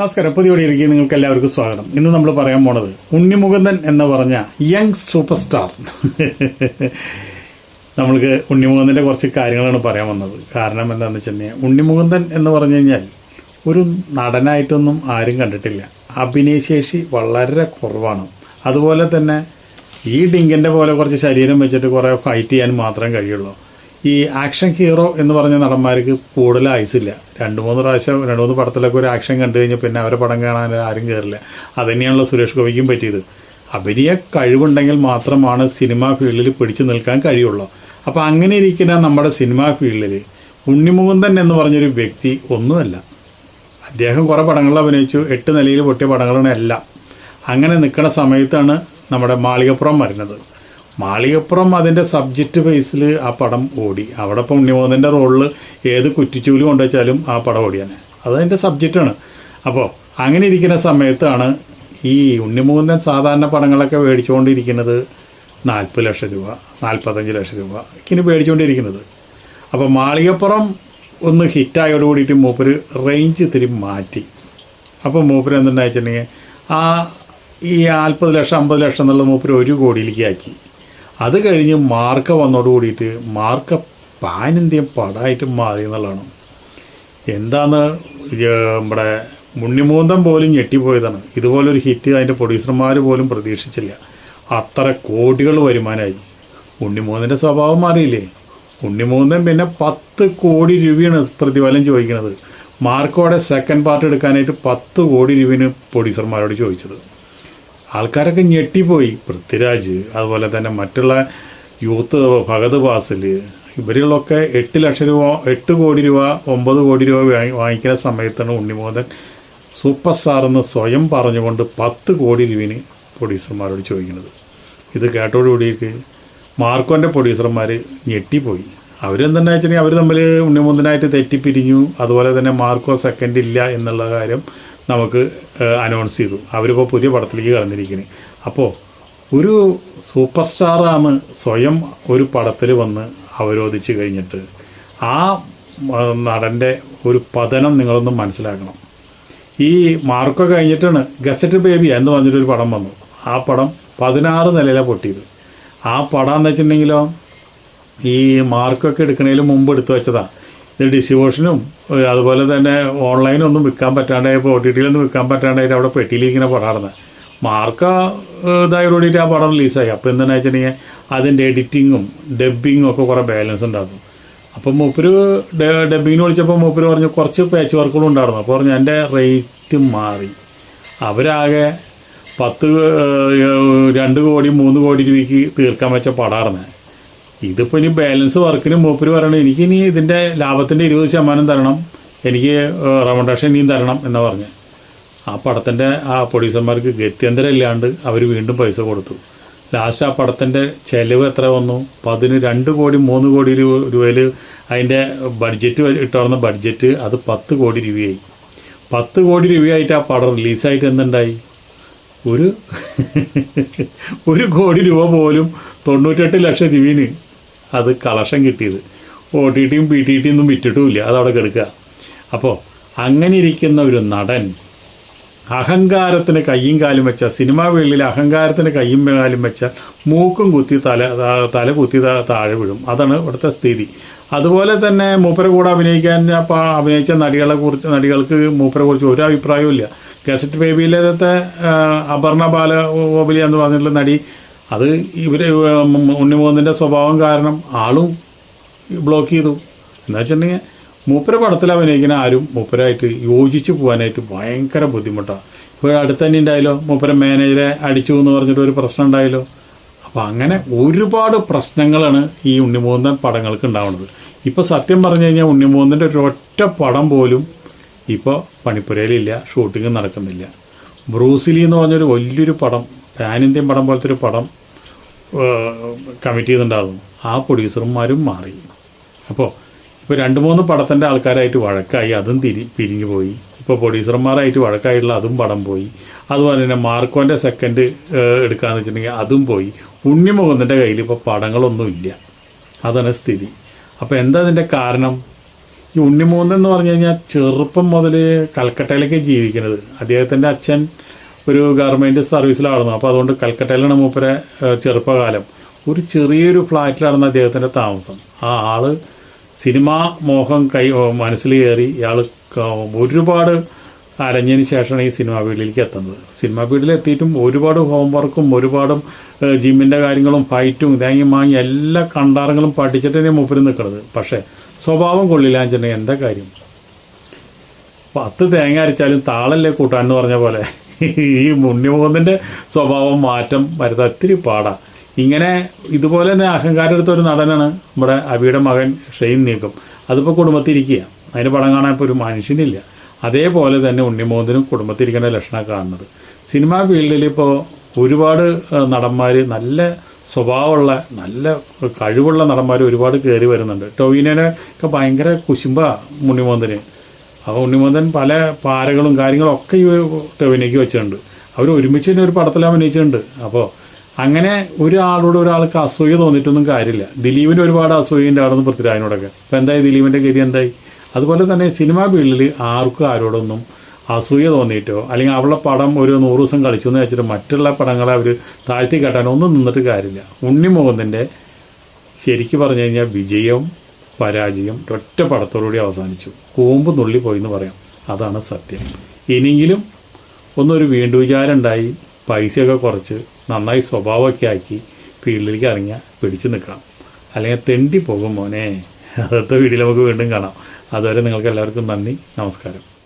നമസ്കാരം. പുതിയ വീഡിയോയിലേക്ക് നിങ്ങൾക്ക് എല്ലാവർക്കും സ്വാഗതം. ഇന്ന് നമ്മൾ പറയാൻ പോണത് ഉണ്ണിമുകുന്ദൻ എന്ന് പറഞ്ഞ യങ് സൂപ്പർ സ്റ്റാർ നമ്മൾക്ക് ഉണ്ണിമുകുന്ദന്റെ കുറച്ച് കാര്യങ്ങളാണ് പറയാൻ വന്നത്. കാരണം എന്താണെന്ന് വെച്ച് കഴിഞ്ഞാൽ ഉണ്ണിമുകുന്ദൻ എന്ന് പറഞ്ഞു കഴിഞ്ഞാൽ ഒരു നടനായിട്ടൊന്നും ആരും കണ്ടിട്ടില്ല. അഭിനയശേഷി വളരെ കുറവാണ്. അതുപോലെ തന്നെ ഈ ഡിങ്കന്റെ പോലെ കുറച്ച് ശരീരം വെച്ചിട്ട് കുറേ ഫൈറ്റ് ചെയ്യാൻ മാത്രം കഴിയുള്ളൂ. ഈ ആക്ഷൻ ഹീറോ എന്ന് പറഞ്ഞ നടന്മാർക്ക് കൂടുതൽ ആയുസില്ല രണ്ട് മൂന്ന് പ്രാവശ്യം രണ്ട് മൂന്ന് പടത്തിലൊക്കെ ഒരു ആക്ഷൻ കണ്ടു കഴിഞ്ഞാൽ പിന്നെ അവരെ പടം കാണാൻ ആരും കയറില്ല അതുതന്നെയാണല്ലോ സുരേഷ് ഗോപിക്കും പറ്റിയത്. അഭിനയ കഴിവുണ്ടെങ്കിൽ മാത്രമാണ് സിനിമാ ഫീൽഡിൽ പിടിച്ചു നിൽക്കാൻ കഴിയുള്ളൂ. അപ്പോൾ അങ്ങനെ ഇരിക്കുന്ന നമ്മുടെ സിനിമാ ഫീൽഡിൽ ഉണ്ണിമുകുന്ദൻ എന്ന് പറഞ്ഞൊരു വ്യക്തി ഒന്നുമല്ല. അദ്ദേഹം കുറേ പടങ്ങളിൽ അഭിനയിച്ചു. എട്ട് നിലയിൽ പൊട്ടിയ പടങ്ങളാണ് എല്ലാം. അങ്ങനെ നിൽക്കുന്ന സമയത്താണ് നമ്മുടെ മാളികപ്പുറം വരുന്നത്. മാളികപ്പുറം അതിന്റെ സബ്ജക്റ്റ് ബേസിൽ ആ പടം ഓടി. അവിടെ ഇപ്പം ഉണ്ണിമോഹന്റെ റോളിൽ ഏത് കുറ്റിച്ചൂലി കൊണ്ടുവച്ചാലും ആ പടം ഓടിയാണ് അതതിന്റെ സബ്ജക്റ്റാണ് അപ്പോൾ അങ്ങനെ ഇരിക്കുന്ന സമയത്താണ് ഈ ഉണ്ണിമോഹൻ സാധാരണ പടങ്ങളൊക്കെ മേടിച്ചുകൊണ്ടിരിക്കുന്നത് നാൽപ്പത് ലക്ഷം രൂപ നാൽപ്പത്തഞ്ച് ലക്ഷം രൂപ ഇങ്ങനെ മേടിച്ചുകൊണ്ടിരിക്കുന്നത്. അപ്പോൾ മാളികപ്പുറം ഒന്ന് ഹിറ്റായോട് കൂടിയിട്ട് മൂപ്പര് റേഞ്ച് ഇത്തിരി മാറ്റി. അപ്പോൾ മൂപ്പര് എന്തുണ്ടാ വെച്ചിട്ടുണ്ടെങ്കിൽ ആ ഈ നാൽപ്പത് ലക്ഷം അമ്പത് ലക്ഷം എന്നുള്ള മൂപ്പര് ഒരു കോടിയിലേക്ക് ആക്കി. അത് കഴിഞ്ഞ് മാർക്ക വന്നോട് കൂടിയിട്ട് മാർക്ക പാൻ ഇന്ത്യ പടമായിട്ട് മാറി എന്നുള്ളതാണ്. എന്താണ് നമ്മുടെ മുണ്ണിമൂന്തം പോലും ഞെട്ടിപ്പോയതാണ്. ഇതുപോലൊരു ഹിറ്റ് അതിന്റെ പ്രൊഡ്യൂസർമാർ പോലും പ്രതീക്ഷിച്ചില്ല. അത്ര കോടികൾ വരുമാനമായി ഉണ്ണിമൂന്നിന്റെ സ്വഭാവം മാറിയില്ലേ? ഉണ്ണിമൂന്നൻ പിന്നെ പത്ത് കോടി രൂപയാണ് പ്രതിഫലം ചോദിക്കുന്നത്. മാർക്കോടെ സെക്കൻഡ് പാർട്ട് എടുക്കാനായിട്ട് പത്ത് കോടി രൂപയാണ് പ്രൊഡ്യൂസർമാരോട് ചോദിച്ചത്. ആൾക്കാരൊക്കെ ഞെട്ടിപ്പോയി. പൃഥ്വിരാജ് അതുപോലെ തന്നെ മറ്റുള്ള യൂത്ത് ഭഗത് വാസൽ ഇവരിലൊക്കെ എട്ട് ലക്ഷം രൂപ എട്ട് കോടി രൂപ ഒമ്പത് കോടി രൂപ വാങ്ങി- വാങ്ങിക്കുന്ന സമയത്താണ് ഉണ്ണിമോദൻ സൂപ്പർ സ്റ്റാർ എന്ന് സ്വയം പറഞ്ഞുകൊണ്ട് പത്ത് കോടി രൂപന് പ്രൊഡ്യൂസർമാരോട് ചോദിക്കുന്നത്. ഇത് കേട്ടോടുകൂടിയിട്ട് മാർക്കോന്റെ പ്രൊഡ്യൂസർമാർ ഞെട്ടിപ്പോയി. അവരെന്തെന്നു വെച്ചിട്ടുണ്ടെങ്കിൽ അവർ തമ്മിൽ ഉണ്ണിമുന്തനായിട്ട് തെറ്റിപ്പിരിഞ്ഞു. അതുപോലെ തന്നെ മാർക്കോ സെക്കൻഡ് ഇല്ല എന്നുള്ള കാര്യം നമുക്ക് അനൗൺസ് ചെയ്തു. അവരിപ്പോൾ പുതിയ പടത്തിലേക്ക് കടന്നിരിക്കുന്നത് അപ്പോൾ ഒരു സൂപ്പർ സ്റ്റാറാണ് സ്വയം ഒരു പടത്തിൽ വന്ന് അവരോധിച്ച് കഴിഞ്ഞിട്ട് ആ നടന്റെ ഒരു പതനം നിങ്ങളൊന്ന് മനസ്സിലാക്കണം. ഈ മാർക്കൊക്കെ കഴിഞ്ഞിട്ടാണ് ഗസറ്റ് ബേബി എന്ന് പറഞ്ഞിട്ടൊരു പടം വന്നു. ആ പടം പതിനാറ് നിലയിലാണ് പൊട്ടിയത്. ആ പടം എന്ന് വെച്ചിട്ടുണ്ടെങ്കിലോ ഈ മാർക്കൊക്കെ എടുക്കുന്നതിന് മുമ്പ് എടുത്തു വെച്ചതാണ് ഇത് ഏഹ് അതുപോലെ തന്നെ ഓൺലൈനൊന്നും വിൽക്കാൻ പറ്റാണ്ടായപ്പോൾ ഒ ടി ടിയിലൊന്നും വിൽക്കാൻ പറ്റാണ്ടായിട്ട് അവിടെ പെട്ടിയിലിരിക്കുന്ന പടമായിരുന്നു മാർക്ക ഇതായി കൂടിയിട്ട് ആ പടം റിലീസായി. അപ്പോൾ എന്താണെന്ന് വെച്ചിട്ടുണ്ടെങ്കിൽ അതിന്റെ എഡിറ്റിങ്ങും ഡബ്ബിങ്ങും ഒക്കെ കുറേ ബാലൻസ് ഉണ്ടായിരുന്നു. അപ്പം മൂപ്പര് ഡബ്ബിങ്ങിന് വിളിച്ചപ്പോൾ മൂപ്പര് പറഞ്ഞു കുറച്ച് പാച്ച് വർക്കുകളും ഉണ്ടായിരുന്നു. അപ്പോൾ പറഞ്ഞു എന്റെ റേറ്റ് മാറി. അവരാകെ പത്ത് രണ്ട് കോടി മൂന്ന് കോടി രൂപയ്ക്ക് തീർക്കാൻ വെച്ച പടമായിരുന്നു ഇതിപ്പോൾ ഇനി ബാലൻസ് വർക്കിന് മൂപ്പര് എനിക്ക് ഇനി ഇതിന്റെ ലാഭത്തിന്റെ ഇരുപത് ശതമാനം തരണം. എനിക്ക് റമണ്ടേഷൻ ഇനിയും തരണം എന്ന് പറഞ്ഞ്. ആ പടത്തിന്റെ ആ പ്രൊഡ്യൂസർമാർക്ക് ഗത്യന്തരം ഇല്ലാണ്ട് അവർ വീണ്ടും പൈസ കൊടുത്തു. ലാസ്റ്റ് ആ പടത്തിന്റെ ചെലവ് എത്ര വന്നു? പതിന് രണ്ട് കോടി മൂന്ന് കോടി രൂപ രൂപയിൽ അതിന്റെ ബഡ്ജറ്റ് ഇട്ടുവന്ന ബഡ്ജറ്റ് അത് പത്ത് കോടി രൂപയായി. പത്ത് കോടി രൂപയായിട്ട് ആ പടം റിലീസായിട്ട് എന്തുണ്ടായി? ഒരു ഒരു കോടി രൂപ പോലും തൊണ്ണൂറ്റെട്ട് ലക്ഷം രൂപന് അത് കളക്ഷൻ കിട്ടിയത്. ഒ ടി ടിയും പി ടി ടിയും ഒന്നും വിറ്റിട്ടുമില്ല. അതവിടെ കിടക്കുക. അപ്പോൾ അങ്ങനെ ഇരിക്കുന്ന ഒരു നടൻ അഹങ്കാരത്തിന് കയ്യും കാലും വെച്ച സിനിമാ വേളിൽ അഹങ്കാരത്തിന് കയ്യും കാലും വെച്ച മൂക്കും കുത്തി തല തല കുത്തി താഴെ വീഴും. അതാണ് ഇവിടുത്തെ സ്ഥിതി. അതുപോലെ തന്നെ മൂപ്പരെ കൂടെ അഭിനയിക്കാൻ അപ്പോൾ അഭിനയിച്ച നടികളെ കുറിച്ച് നടികൾക്ക് മൂപ്പരെ കുറിച്ച് ഒരു അഭിപ്രായവും ഇല്ല ഗസറ്റ് ബേബിയിലത്തെ അപർണ ബാല ഓബിലി എന്ന് പറഞ്ഞിട്ടുള്ള നടി അത് ഇവർ ഉണ്ണിമോഹന്റെ സ്വഭാവം കാരണം ആളും ബ്ലോക്ക് ചെയ്തു. എന്ന് വെച്ചിട്ടുണ്ടെങ്കിൽ മൂപ്പര പടത്തിൽ അഭിനയിക്കുന്ന ആരും മൂപ്പരായിട്ട് യോജിച്ച് പോകാനായിട്ട് ഭയങ്കര ബുദ്ധിമുട്ടാണ് ഇപ്പോൾ അടുത്ത് തന്നെ ഉണ്ടായല്ലോ മൂപ്പര മാനേജറെ അടിച്ചു എന്ന് പറഞ്ഞിട്ട് ഒരു പ്രശ്നം ഉണ്ടായല്ലോ. അപ്പോൾ അങ്ങനെ ഒരുപാട് പ്രശ്നങ്ങളാണ് ഈ ഉണ്ണിമോഹന്തൻ പടങ്ങൾക്ക് ഉണ്ടാവുന്നത്. ഇപ്പോൾ സത്യം പറഞ്ഞു കഴിഞ്ഞാൽ ഉണ്ണിമോഹന്തന്റെ ഒരു ഒറ്റ പടം പോലും ഇപ്പോൾ പണിപ്പുരയിലില്ല ഷൂട്ടിംഗ് നടക്കുന്നില്ല. ബ്രൂസിലി എന്ന് പറഞ്ഞൊരു വലിയൊരു പടം പാൻ ഇന്ത്യൻ പടം പോലത്തെ ഒരു പടം കമ്മിറ്റ് ചെയ്തിട്ടുണ്ടായിരുന്നു. ആ പ്രൊഡ്യൂസർമാരും മാറി. അപ്പോൾ ഇപ്പോൾ രണ്ട് മൂന്ന് പടത്തിന്റെ ആൾക്കാരായിട്ട് വഴക്കായി അതും തിരി പിരിഞ്ഞു പോയി. ഇപ്പോൾ പ്രൊഡ്യൂസർമാരായിട്ട് വഴക്കായിട്ടുള്ള അതും പടം പോയി. അതുപോലെ തന്നെ മാർക്കോന്റെ സെക്കൻഡ് എടുക്കാന്ന് വെച്ചിട്ടുണ്ടെങ്കിൽ അതും പോയി. ഉണ്ണിമുഖത്തിന്റെ കയ്യിൽ ഇപ്പോൾ പടങ്ങളൊന്നും ഇല്ല. അതാണ് സ്ഥിതി. അപ്പോൾ എന്താ അതിന്റെ കാരണം? ഈ ഉണ്ണിമൂന്ന് എന്ന് പറഞ്ഞു കഴിഞ്ഞാൽ ചെറുപ്പം മുതൽ കൽക്കട്ടയിലേക്ക് ജീവിക്കുന്നത്. അദ്ദേഹത്തിന്റെ അച്ഛൻ ഒരു ഗവൺമെന്റ് സർവീസിലായിരുന്നു അപ്പോൾ അതുകൊണ്ട് കൽക്കട്ടയിലാണ് മൂപ്പരെ ചെറുപ്പകാലം. ഒരു ചെറിയൊരു ഫ്ലാറ്റിലായിരുന്നു അദ്ദേഹത്തിന്റെ താമസം. ആ ആൾ സിനിമാ മോഹം കൈ മനസ്സിൽ കയറി ഇയാൾ ഒരുപാട് അരഞ്ഞതിന് ശേഷമാണ് ഈ സിനിമാ ഫീൽഡിലേക്ക് എത്തുന്നത്. സിനിമാ ഫീൽഡിൽ എത്തിയിട്ടും ഒരുപാട് ഹോംവർക്കും ഒരുപാട് ജിമ്മിന്റെ കാര്യങ്ങളും ഫൈറ്റും ഇതാങ്ങി മാങ്ങി എല്ലാ കണ്ടാറങ്ങളും പഠിച്ചിട്ട് തന്നെ മൂപ്പര് നിൽക്കുന്നത് പക്ഷേ സ്വഭാവം കൊള്ളില്ല വെച്ചിട്ടുണ്ടെങ്കിൽ എന്താ കാര്യം? പത്ത് തേങ്ങ അരച്ചാലും താളല്ലേ കൂട്ടാൻ എന്ന് പറഞ്ഞ പോലെ. ഈ മുന്നിമുഖത്തിന്റെ സ്വഭാവം മാറ്റം വരുത്താൻ ഒത്തിരി പാടാണ് ഇങ്ങനെ ഇതുപോലെ തന്നെ അഹങ്കാരം എടുത്ത ഒരു നടനാണ് നമ്മുടെ അബിയുടെ മകൻ ഷെയ്ൻ നീക്കം. അതിപ്പോൾ കുടുംബത്തിരിക്കുക അതിന് പടം കാണാൻ ഇപ്പോൾ ഒരു മനുഷ്യനില്ല. അതേപോലെ തന്നെ ഉണ്ണിമോഹനും കുടുംബത്തിരിക്കേണ്ട ലക്ഷണം കാണുന്നത്. സിനിമാ ഫീൽഡിൽ ഇപ്പോൾ ഒരുപാട് നടന്മാർ നല്ല സ്വഭാവമുള്ള നല്ല കഴിവുള്ള നടന്മാർ ഒരുപാട് കയറി വരുന്നുണ്ട്. ടൊവിനേനെ ഒക്കെ ഭയങ്കര കുശുമ്പ ഉണ്ണിമോഹന് അപ്പോൾ ഉണ്ണിമുതൻ പല പാരകളും കാര്യങ്ങളും ഒക്കെ ഈ വെച്ചിട്ടുണ്ട്. അവർ ഒരുമിച്ച് തന്നെ ഒരു പടത്തിൽ അഭിനയിച്ചിട്ടുണ്ട്. അപ്പോൾ അങ്ങനെ ഒരാളോട് ഒരാൾക്ക് അസൂയ തോന്നിയിട്ടൊന്നും കാര്യമില്ല. ദിലീപിന് ഒരുപാട് അസൂയന്റെ ആണെന്ന് പൃഥ്വിരാജിനോടൊക്കെ. അപ്പോൾ എന്തായി ദിലീപിന്റെ ഗതി എന്തായി? അതുപോലെ തന്നെ സിനിമാ ഫീൽഡിൽ ആർക്കും ആരോടൊന്നും അസൂയ തോന്നിയിട്ടോ അല്ലെങ്കിൽ അവളുടെ പടം ഒരു നൂറ് ദിവസം കളിച്ചു എന്ന് വെച്ചിട്ട് മറ്റുള്ള പടങ്ങളെ അവർ താഴ്ത്തി കെട്ടാനോ ഒന്നും നിന്നിട്ട് കാര്യമില്ല. ഉണ്ണിമോഹന്തിന്റെ ശരിക്കും പറഞ്ഞു കഴിഞ്ഞാൽ വിജയവും പരാജയം ഒറ്റ പടത്തോടുകൂടി അവസാനിച്ചു. കൂമ്പ് നുള്ളിപ്പോയി എന്ന് പറയാം. അതാണ് സത്യം. ഇനിയെങ്കിലും ഒന്നൊരു വീണ്ടു വിചാരം ഉണ്ടായി പൈസയൊക്കെ കുറച്ച് നന്നായി സ്വഭാവമൊക്കെ ആക്കി ഫീൽഡിലേക്ക് ഇറങ്ങിയാൽ പിടിച്ചു നിൽക്കാം. അല്ലെങ്കിൽ തെണ്ടി പോകും മോനെ. അടുത്ത നമുക്ക് വീണ്ടും കാണാം. അതുവരെ നിങ്ങൾക്ക് എല്ലാവർക്കും നന്ദി നമസ്കാരം.